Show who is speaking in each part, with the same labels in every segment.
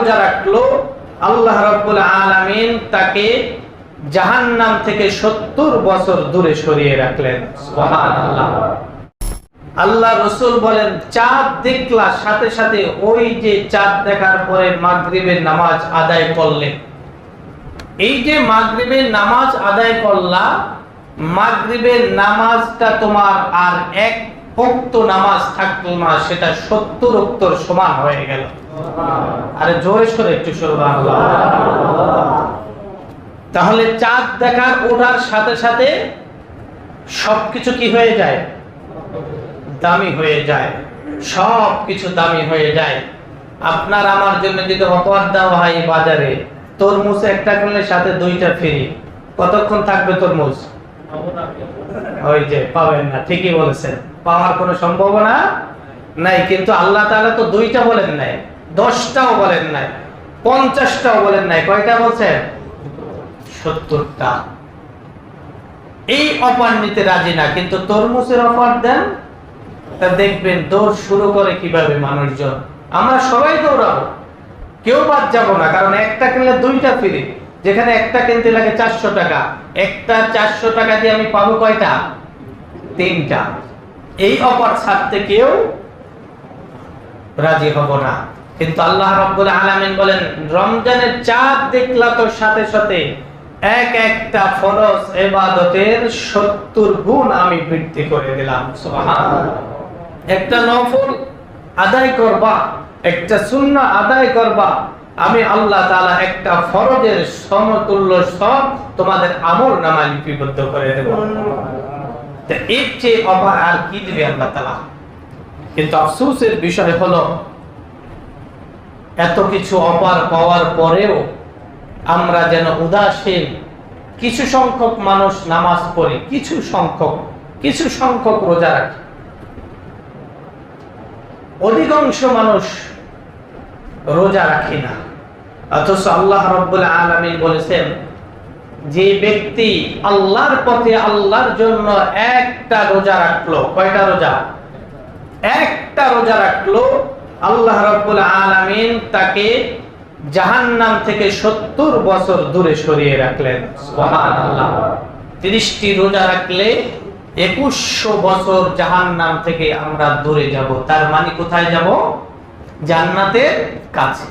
Speaker 1: রোজা রাখল, আল্লাহ রব্বুল আলামিন তাকে জাহান্নাম থেকে সত্তর বছর দূরে সরিয়ে রাখলেন। আল্লাহ রসুল বলেন, চাঁদ দেখলা, সাথে সাথে ওই যে চাঁদ দেখার পরে মাগরিবের নামাজ আদায় করলেন এই যে মাগরিবের নামাজ আদায় করলা, মাগরিবের নামাজটা তোমার আর এক উক্ত নামাজ, থাকতো না সেটা সত্তর উত্তর সমান হয়ে গেল। আরে জোরে সরে একটু তাহলে চাঁদ দেখার ওঠার সাথে সাথে সবকিছু কি হয়ে যায়? দামি হয়ে যায়। সব কিছু দামি হয়ে যায়। আপনার আমার জন্য যদি অপর দেওয়া হয় এই বাজারে, তরমুজ একটা কিনলে সাথে দুইটা ফ্রি। কতক্ষণ থাকবে তরমুজ? ওই যে, পাবেন না, ঠিকই বলেছেন। পাওয়ার কোনো সম্ভাবনা নাই। কিন্তু আল্লাহ তাআলা তো দুইটা বলেন নাই, দশটাও বলেন নাই, পঞ্চাশটাও বলেন নাই। কয়টা বলছেন? সত্তরটা। এই অফার নিতে রাজি না, কিন্তু তরমুজের অফার দেন, তা দেখবেন দৌড় শুরু করে কীভাবে মানুষজন। আমরা সবাই দৌড়াবো, কেউ বাদ যাব না, কারণ একটা কিনলে দুইটা ফ্রি যেখানে একটা কিনতে লাগে চারশো টাকা, একটা চারশো টাকা দিয়ে আমি পাবো কয়টা? তিনটা। এই অফার ছাড়তে কেউ রাজি হব না। কিন্তু আল্লাহ রব্বুল আলামিন বলেন, রমজানের চাঁদ দেখলা তো সাথে সাথে এক একটা ফরজ এবাদতের সত্তর গুণ আমি বৃদ্ধি করে দিলাম। একটা নফল আদায় করবা, একটা সুন্নাহ আদায় করবা, আমি আল্লাহ তাআলা একটা ফরজের সমতুল্য সব তোমাদের আমল নামা লিপিবদ্ধ করে দেব। তা এর চেয়ে অবাক আর কি দিবে আল্লাহ তাআলা? কিন্তু আফসোসের বিষয় হলো, এত কিছু অপার পাওয়ার পরেও আমরা যেন উদাসীন, কিছু সংখ্যক মানুষ নামাজ পড়ে, কিছু সংখ্যক কিছু সংখ্যক রোজা রাখে। অধিকাংশ মানুষ রোজা রাখে না। অথচ আল্লাহ রব্বুল আলামিন বলেছেন যে ব্যক্তি আল্লাহর পথে আল্লাহর জন্য একটা রোজা রাখল, কয়টা রোজা? একটা রোজা রাখল, আল্লাহ রব্বুল আলামিন তাকে জাহান্নাম থেকে সত্তর বছর দূরে সরিয়ে রাখলেন। তিরিশটি রোজা রাখলে একুশশো বছর জাহান্নাম থেকে আমরা দূরে যাব। তার মানে কোথায় যাব? জান্নাতের কাছে।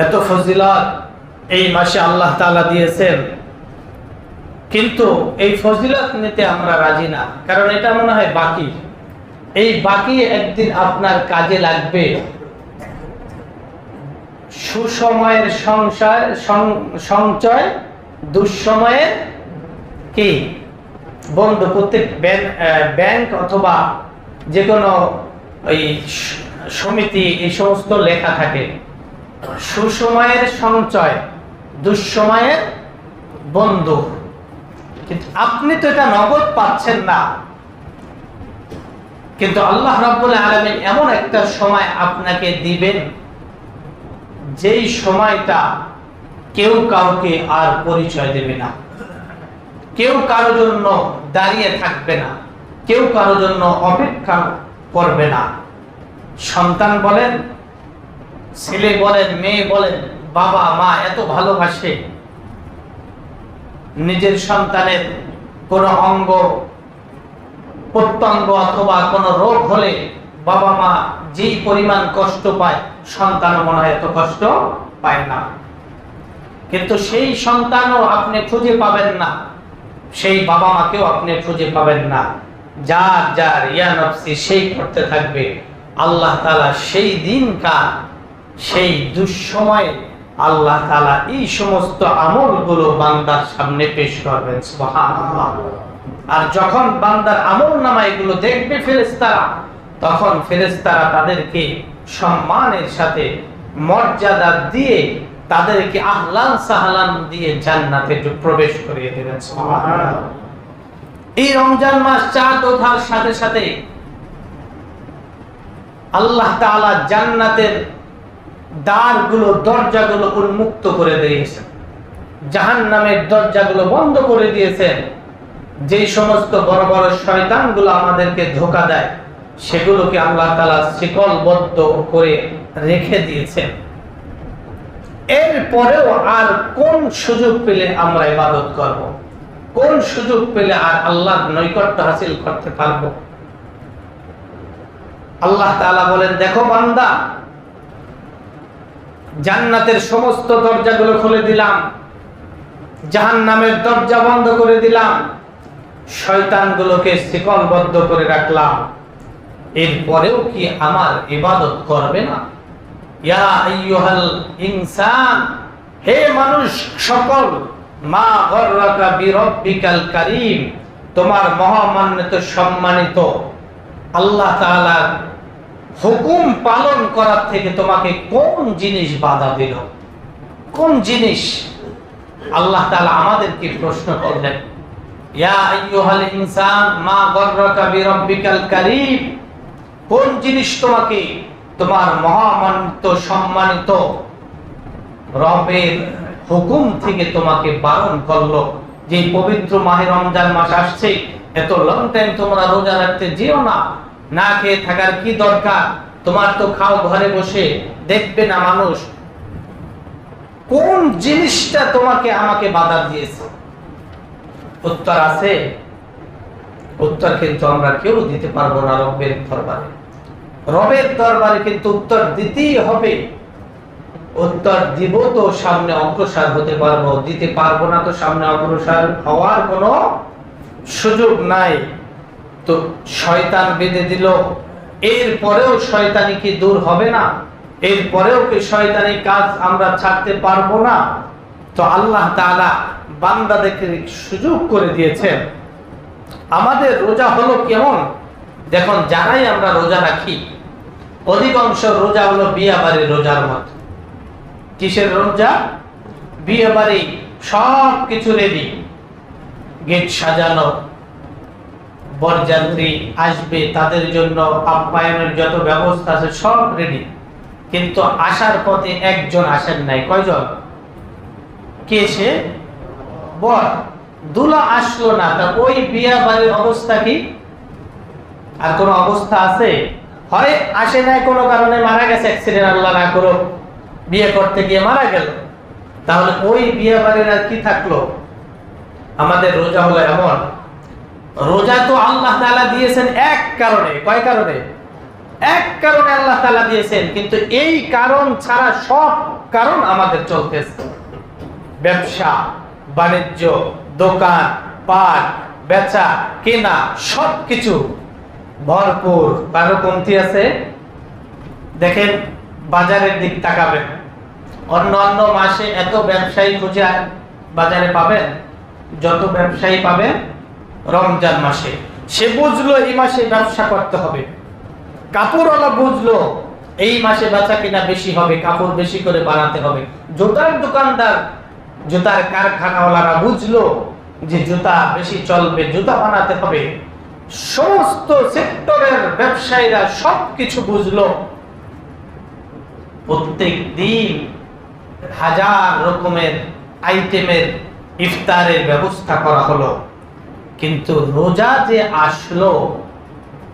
Speaker 1: এত ফজিলত। এই মাসে আল্লাহ তাআলা দিয়েছেন। কিন্তু এই ফজিলত নিতে আমরা রাজি না। কারণ এটা মনে হয় বাকি। এই বাকি একদিন আপনার কাজে লাগবে। সুসময়ের সংসার সঞ্চয়, দুঃসময়ের কি? বন্ধ প্রত্যেক ব্যাংক ব্যাংক অথবা যে কোনো ওই সমিতি এই সমস্ত লেখা থাকে। সুসময়ের সঞ্চয়। দুঃসময়ের বন্ধু। কিন্তু আপনি তো এটা নগদ পাচ্ছেন না। কিন্তু আল্লাহ আলামিন এমন একটা সময় আপনাকে দিবেন, যেই সময়টা কেউ কাউকে আর পরিচয় দেবে না। কেউ কারও জন্য দাঁড়িয়ে থাকবে না। কেউ কারও জন্য অপেক্ষা করবে না। সন্তান বলেন, ছেলে বলেন, মেয়ে বলেন বাবা, মা এত ভালোবাসে। নিজের সন্তানের কোনো অঙ্গ, প্রত্যঙ্গ অথবা কোনো রোগ হলে বাবা, মা যেই পরিমাণ কষ্ট পায়, সন্তান মনে হয় এত কষ্ট পায় না। কিন্তু সেই সন্তানও আপনি খুঁজে পাবেন না। সেই বাবা, মাকেও আপনি খুঁজে পাবেন না। যার যার, ইয়া সেই করতে থাকবে। আল্লাহ তাআলা সেই দিন কার সেই দুঃসময়ে আল্লাহ তাআলা এই সমস্ত আমলগুলো বান্দার সামনে পেশ করবেন আর যখন বান্দার আমল নামা এগুলো দেখবে ফেরেস্তারা তখন ফেরেস্তারা তাদেরকে সম্মানের সাথে মর্যাদা দিয়ে তাদেরকে আহলান সাহলান দিয়ে জান্নাতে প্রবেশ করিয়ে দেবেন এই রমজান মাস চাঁদ ওঠার সাথে সাথে আল্লাহ তাআলা জান্নাতের দ্বারগুলো, দরজাগুলো উন্মুক্ত করে দিয়েছেন জাহান্নামের দরজাগুলো বন্ধ করে দিয়েছেন যেই সমস্ত বড় বড় শয়তানগুলো আমাদেরকে ধোকা দেয়, সেগুলোকে আল্লাহ তাআলা শিকলবদ্ধ করে রেখে দিয়েছেন এরপরেও আর কোন সুযোগ পেলে আমরা ইবাদত করব? কোন সুযোগ পেলে আর আল্লাহর নৈকট্য হাসিল করতে পারব? আল্লাহ তাআলা বলেন, দেখো বান্দা জান্নাতের সমস্ত দরজাগুলো খুলে দিলাম। জাহান্নামের দরজা বন্ধ করে দিলাম। শয়তানগুলোকে শিকলবদ্ধ করে রাখলাম। এরপরেও কি আমার ইবাদত করবে না? ইয়া ইনসান, হে মানুষ সকল, মা তোমার মহামান্বিত সম্মানিত আল্লাহ হুকুম পালন করার থেকে তোমাকে কোন জিনিস বাধা দিল? কোন জিনিস? আল্লাহ তালা আমাদেরকে প্রশ্ন করলেন কোন জিনিস তোমাকে তোমার মহামানিত, সম্মানিত রবের হুকুম থেকে তোমাকে বারণ করল? যে পবিত্র মাহে রমজান মাস আসছে, এত লং টাইম তোমরা রোজা রাখতে যেও না। না খেয়ে থাকার কি দরকার? তোমার তো খাও ঘরে বসে, দেখবে না মানুষ। কোন জিনিসটা তোমাকে আমাকে বাধা দিয়েছে? উত্তর আছে। উত্তর কিন্তু আমরা কেউ দিতে পারব না রবের দরবারে। রবের দরবারে কিন্তু উত্তর দিতেই হবে। উত্তর দিব তো সামনে অগ্রসর হতে পারব। দিতে পারব না তো সামনে অগ্রসর হওয়ার কোনো সুযোগ নাই। তো শয়তান বেঁধে দিল। এরপরেও শয়তানি কি দূর হবে না? এরপরেও কি শয়তানি কাজ আমরা ছাড়তে পারব না? তো আল্লাহ তাআলা বান্দাদেরকে সুযোগ করে দিয়েছেন। আমাদের রোজা হলো কেমন? দেখুন, যারাই আমরা রোজা রাখি, অধিকাংশ রোজা হলো বিয়ে রোজার মত। কিসের রোজা? বিয়ে বাড়ি সব কিছু রেডি গেট সাজানো বরযাত্রী আসবে, তাদের জন্য আপ্যায়নের যত ব্যবস্থা আছে সব রেডি কিন্তু আসার পথে একজন আসেন নাই। কয়জন? কে সে? বর। দুলা আসলো না। তা ওই বিয়া বাড়ির অবস্থা কি? আর কোন অবস্থা আছে? হয় আসে নাই কোনো কারণে মারা গেছে অ্যাক্সিডেন্ট আল্লাহ না করো বিয়ে করতে গিয়ে মারা গেল। তাহলে ওই বিয়ে বাড়ির আর কি থাকল? আমাদের রোজা হলো এমন রোজা তো আল্লাহ তাআলা দিয়েছেন এক কারণে। কয় কারণে? এক কারণে আল্লাহ তাআলা দিয়েছেন, কিন্তু এই কারণ ছাড়া সব কারণ আমাদের চলতেছে। ব্যবসা, বাণিজ্য, দোকান, পাট, বেচা, কেনা, সবকিছু। ভরপুর। কারও কমতি আছে। দেখেন, বাজারের দিক তাকাবেন। অন্য অন্য মাসে এত ব্যবসায়ী খুঁজে বাজারে পাবেন? যত ব্যবসায়ী পাবেন রমজান মাসে। সে বুঝলো এই মাসে ব্যবসা করতে হবে। কাপড়ওয়ালা বুঝলো এই মাসে বেচা কিনা বেশি হবে, কাপড় বেশি করে বানাতে হবে। জুতার দোকানদার, জুতার কারখানাওয়ালারা বুঝলো যে জুতা বেশি চলবে, জুতা বানাতে হবে। সমস্ত সেক্টরের ব্যবসায়ীরা সবকিছু বুঝলো। প্রত্যেক দিন হাজার রকমের আইটেমের ইফতারের ব্যবস্থা করা হলো। কিন্তু রোজা যে আসলো,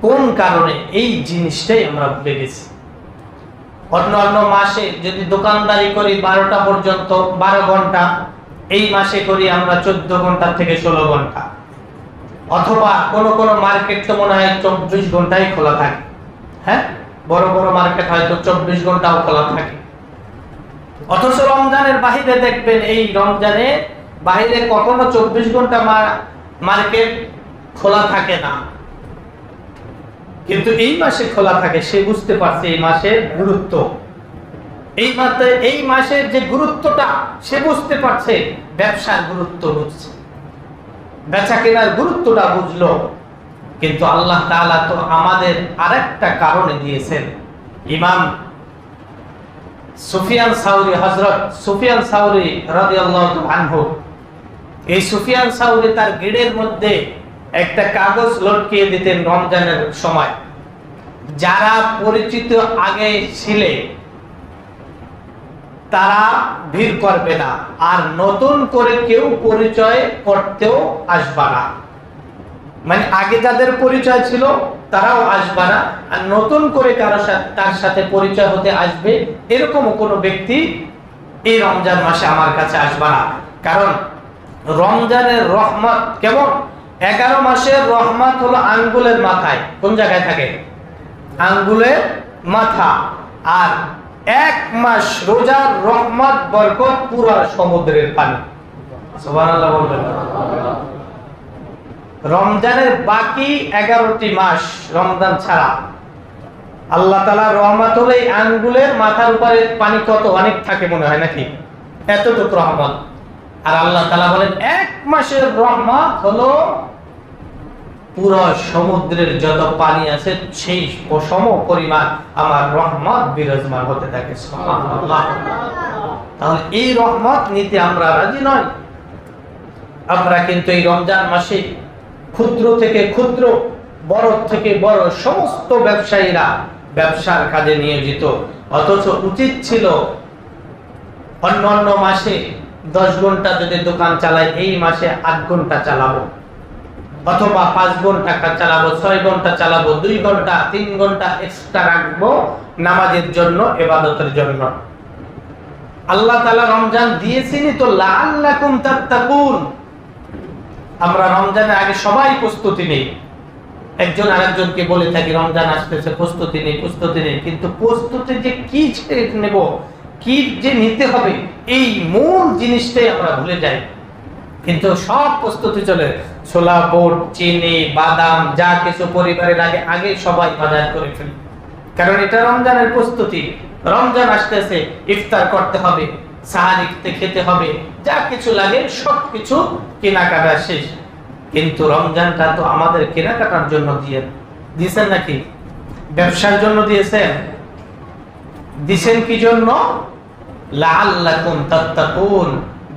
Speaker 1: কোন কারণে এই জিনিসটাই আমরা ভুলে গেছি? অন্য অন্য মাসে যদি দোকানদারি করি বারোটা পর্যন্ত, বারো ঘণ্টা, এই মাসে করি আমরা চোদ্দ ঘণ্টা থেকে ষোলো ঘণ্টা। অথবা কোন কোন মার্কেট তো মনে হয় চব্বিশ ঘন্টাই খোলা থাকে। হ্যাঁ? বড় বড় মার্কেট হয়তো চব্বিশ ঘন্টাও খোলা থাকে। অথচ রমজানের বাহিরে দেখবেন, এই রমজানে বাহিরে কখনো চব্বিশ ঘণ্টা মার্কেট খোলা থাকে না। কিন্তু এই মাসে খোলা থাকে, সে বুঝতে পারছে এই মাসের গুরুত্ব। এই মাসে, এই মাসের যে গুরুত্বটা, সে বুঝতে পারছে ব্যবসার গুরুত্ব বুঝছে। বেচা কেনার গুরুত্বটা বুঝলো। কিন্তু আল্লাহ তাআলা তো আমাদের আরেকটা কারণে দিয়েছেন। ইমাম সুফিয়ান সাউরি হজরত সুফিয়ান সাউরি রাদিয়াল্লাহু আনহু এই সুফিয়ান সাউরি তার গিড়ের মধ্যে একটা কাগজ লটকিয়ে দিতেন রমজানের সময়। যারা পরিচিত আগে ছিলে, তারা ভিড় করবে না। আর নতুন করে কেউ পরিচয় করতেও আসবে না। মানে আগে যাদের পরিচয় ছিল, তারাও আসবে না। আর নতুন করে কারও তার সাথে পরিচয় হতে আসবে এরকম কোনো ব্যক্তি এই রমজান মাসে আমার কাছে আসবে না। কারণ রমজানের রহমত কেমন? এগারো মাসের রহমত হলো আঙ্গুলের মাথায়। কোন জায়গায় থাকে? আঙ্গুলের মাথা। আর এক মাস রোজার রহমত, বরকত পুরো সমুদ্রের পানি। রমজানের বাকি এগারোটি মাস রমজান ছাড়া। আল্লাহ তালা রহমত হলে আঙ্গুলের মাথার উপরে পানি কত অনেক থাকে মনে হয় নাকি? এতটুকু রহমত। আর আল্লাহ তালা বলেন, এক মাসের রহমত হলো পুরো সমুদ্রের যত পানি আছে, সেই সম পরিমাণ আমার রহমত বিরাজমান হতে থাকে। তাহলে এই রহমত নিতে আমরা রাজি নয় আমরা কিন্তু এই রমজান মাসে ক্ষুদ্র থেকে ক্ষুদ্র, বড় থেকে বড় সমস্ত ব্যবসায়ীরা ব্যবসার কাজে নিয়োজিত। অথচ উচিত ছিল অন্য অন্য মাসে দশ ঘণ্টা যদি দোকান চালাই, এই মাসে আট ঘণ্টা চালাবো। অথবা পাঁচ ঘণ্টা চালাবো, ছয় ঘণ্টা চালাবো, দুই ঘণ্টা, তিন ঘণ্টা এক্সট্রা রাখব নামাজের জন্য, এবাদতের জন্য। আল্লাহ তালা রমজান দিয়েছিনি তো লাল্লাকুম তাত্তাকুন। আমরা রমজানের আগে সবাই প্রস্তুতি নেই। একজন আরেকজনকে বলে থাকি, রমজান আসতেছে, প্রস্তুতি নেই প্রস্তুতি নেই। কিন্তু প্রস্তুতি যে কি ছেড়ে নেব? কি যে নিতে হবে, এই মূল জিনিসটাই আমরা ভুলে যাই। কিন্তু সব প্রস্তুতি চলে। ছোলা, বোট, চিনি, বাদাম, যা কিছু পরিবারের আগে আগে সবাই বাজার করে ফেলি। কারণ এটা রমজানের প্রস্তুতি। রমজান আসতেছে, ইফতার করতে হবে সাহারিতে খেতে হবে, যা কিছু লাগে সব কিছু কেনাকাটা শেষ। কিন্তু রমজানটা তো আমাদের কেনাকাটার জন্য দিয়ে দিয়েছেন নাকি? ব্যবসার জন্য দিয়েছেন? দিছেন কি জন্য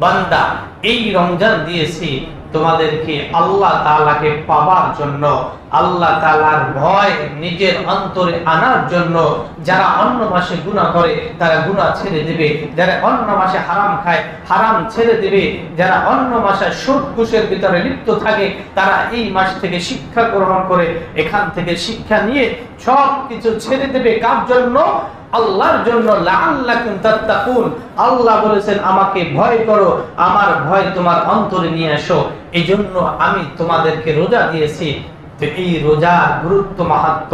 Speaker 1: বান্দা, এই রমজান দিয়েছি তোমাদেরকে আল্লাহ তাআলাকে পাবার জন্য, আল্লাহ তাআলার ভয় নিজের অন্তরে আনার জন্য। যারা অন্য মাসে গুনাহ করে, তারা গুনাহ ছেড়ে দেবে। যারা অন্য মাসে হারাম খায়, হারাম ছেড়ে দেবে। যারা অন্য মাসে সুদ ঘুষের ভিতরে লিপ্ত থাকে, তারা এই মাস থেকে শিক্ষা গ্রহণ করে, এখান থেকে শিক্ষা নিয়ে সব কিছু ছেড়ে দেবে। কার জন্য? আল্লাহর জন্য লাআল্লাকুম তাত্তাকুন। আল্লাহ বলেছেন, আমাকে ভয় করো, আমার ভয় তোমার অন্তরে নিয়ে আসো এই জন্য আমি তোমাদেরকে রোজা দিয়েছি। এই রোজার গুরুত্ব মাহাত্ম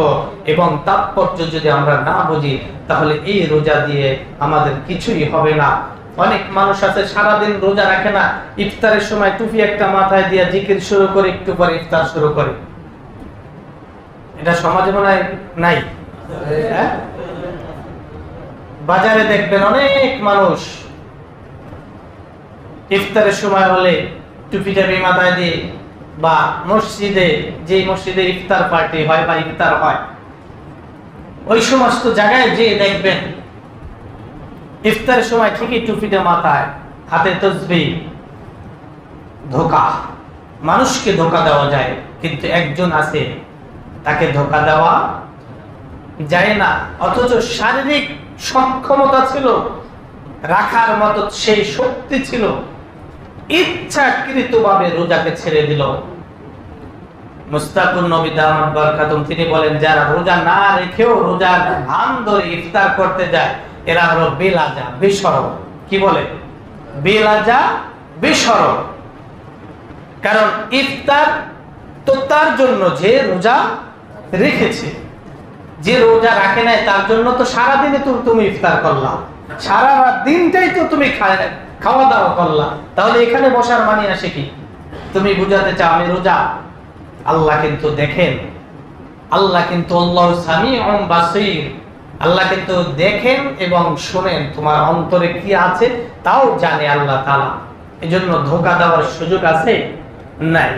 Speaker 1: এবং তাৎপর্য যদি আমরা না বুঝি, তাহলে এই রোজা দিয়ে আমাদের কিছুই হবে না। অনেক মানুষ আছে, সারাদিন রোজা রাখে না। ইফতারের সময় টুপি একটা মাথায় দিয়ে জিকির শুরু করে, একটু পরে ইফতার শুরু করে। এটা সমাজে মনে নাই? হ্যাঁ? বাজারে দেখবেন অনেক মানুষ। ইফতারের সময় হলে টুপি টাপি মাথায় দিয়ে বা মসজিদে, যে মসজিদে ইফতার পার্টি হয় বা ইফতার হয়, ওই সমস্ত জায়গায় যে দেখবেন ইফতারের সময় ঠিকই টুপিটা মাথায়, হাতে তসবি, ধোকা। মানুষকে ধোকা দেওয়া যায়, কিন্তু একজন আছে, তাকে ধোকা দেওয়া যায় না। অথচ শারীরিক সক্ষমতা ছিল, রাখার মতো সেই শক্তি ছিল, ইচ্ছাকৃতভাবে রোজাকে ছেড়ে দিল। মুস্তাকুর নবী দামাত বরকাতুম, তিনি বলেন, যারা রোজা না রেখেও রোজার ভান ধরে ইফতার করতে যায়, এরা হলো বেলাজা, বেসরম। কি বলে? বেলাজা, বেসরম। কারণ ইফতার তো তার জন্য যে রোজা রেখেছে। যে রোজা রাখে নাই, তার জন্য তো সারাদিনে তো তুমি ইফতার করলা। সারা রাত দিনটাই তো তুমি খাওয়া দাওয়া করলা। তাহলে এখানে বসার মানে আসে কি? তুমি বুঝাতে চাও, আমি রোজা? আল্লাহ কিন্তু দেখেন। আল্লাহ কিন্তু আল্লাহ কিন্তু দেখেন এবং শোনেন তোমার অন্তরে কি আছে, তাও জানে আল্লাহ তালা এজন্য ধোকা দেওয়ার সুযোগ আছে? নাই।